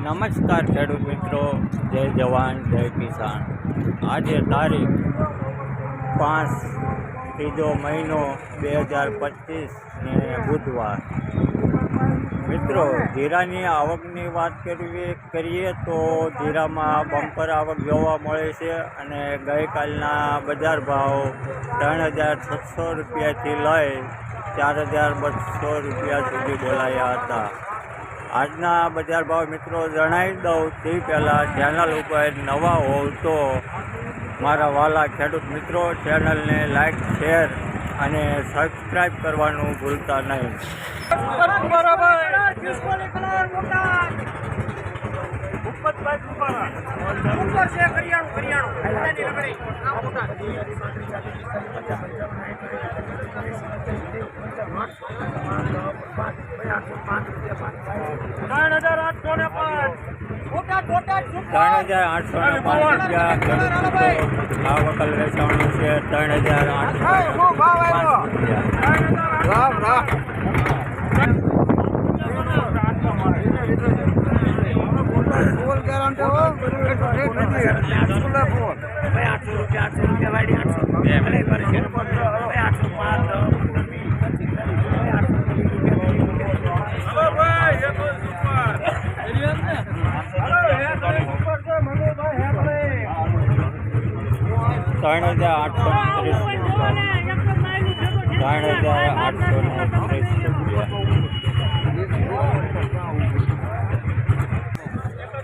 નમસ્કાર ખેડૂત મિત્રો, જય જવાન, જય કિસાન. આજે તારીખ પાંચ ત્રીજો મહિનો બે હજાર પચીસ ને બુધવાર. મિત્રો, જીરાની આવકની વાત કરવી કરીએ તો જીરામાં બમ્પર આવક જોવા મળે છે અને ગઈકાલના બજાર ભાવ ત્રણ હજાર છસો રૂપિયાથી લઈ ચાર હજાર બસો રૂપિયા સુધી બોલાયા હતા. આજના બજાર ભાવ મિત્રો જણાવી દઉં તે પહેલાં ચેનલ ઉપર નવા હોવ તો મારા વાલા ખેડૂત મિત્રો ચેનલને લાઈક, શેર અને સબસ્ક્રાઈબ કરવાનું ભૂલતા નહીં. ત્રણ હજાર આઠસો ને પાંચ. રૂપિયા આ વકલ વેચાણું છે. ત્રણ હજાર આઠસો રામ રૂપિયા ત્રણ હજાર આઠસો ને ત્રીસ ત્રણ હજાર આઠસો ને ત્રીસ રૂપિયા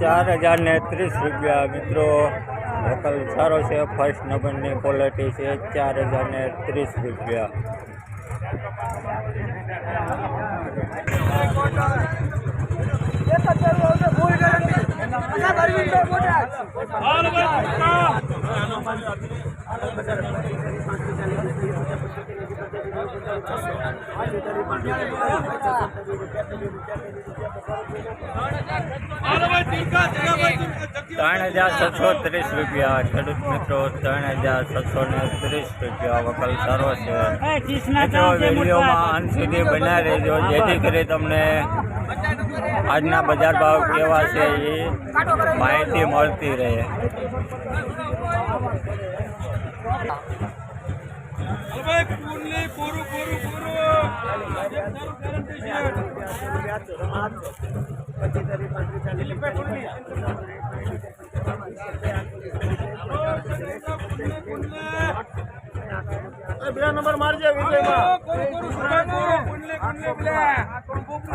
ચાર હજાર ને ત્રીસ રૂપિયા. મિત્રો વકલ સારો છે. ફર્સ્ટ નંબરની ક્વોલિટી છે. ચાર હજાર ને ત્રીસ રૂપિયા. ત્રણ હજાર છસો ત્રીસ રૂપિયા ખેડૂત મિત્રો ત્રણ હજાર છસો ને ત્રીસ રૂપિયા વકલ સારો છે. મિત્રો વિડીયોમાં અંત સુધી બનાવી રહેજો. જેથી કરી તમને આજના બજાર ભાવ કેવા છે એ માહિતી મળતી રહે. બે નંબર મારજે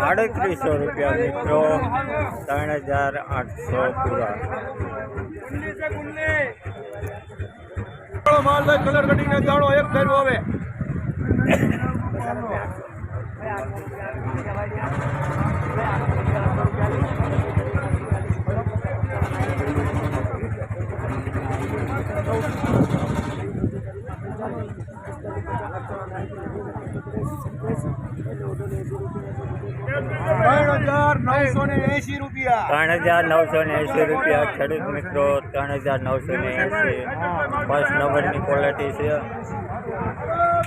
આડત્રીસો રૂપિયા મિત્રો ત્રણ હજાર આઠસો પૂરા. માલભાઈ કલર કટિંગ ને જાણો એક ફેરવો હવે. ત્રણ હજાર નવસો ને એસી રૂપિયા. ખેડૂત મિત્રો ત્રણ હજાર નવસો ને એંસી ફર્સ્ટ નંબરની ક્વોલિટી છે.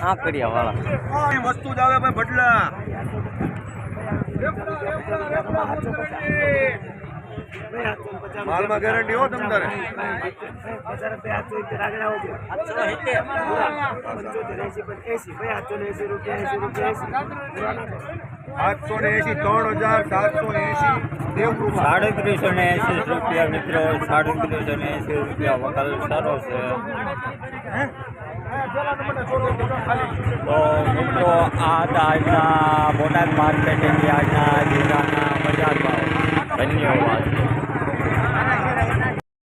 હા કર્યા વાળા. વસ્તુ જ આવે ભાઈ બદલા. માલમાં ગેરંટી હો તમ તારે આઠસો ને એસી ત્રણ હજાર સાતસો એસી સાડત્રીસો ને એંસી રૂપિયા મિત્રો સાડત્રીસો ને એંસી રૂપિયા વકલ સારો છે. તો મિત્રો આ આજના બોટાદ માર્કેટિંગ આજના જિલ્લાના બજાર ભાવ. 你玩。